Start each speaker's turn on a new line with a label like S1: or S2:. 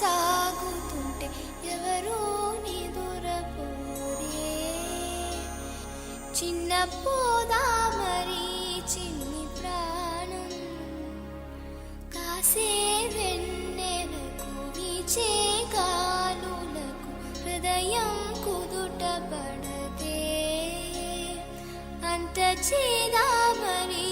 S1: సాగుతుంటే ఎవరో నిదురపోరే చిన్న పోదామరి చిన్ని ప్రాణం. కాసే వెన్నెలకు విచే గాలులకు హృదయం కుదుటపడతే పడతే అంత చేదామరి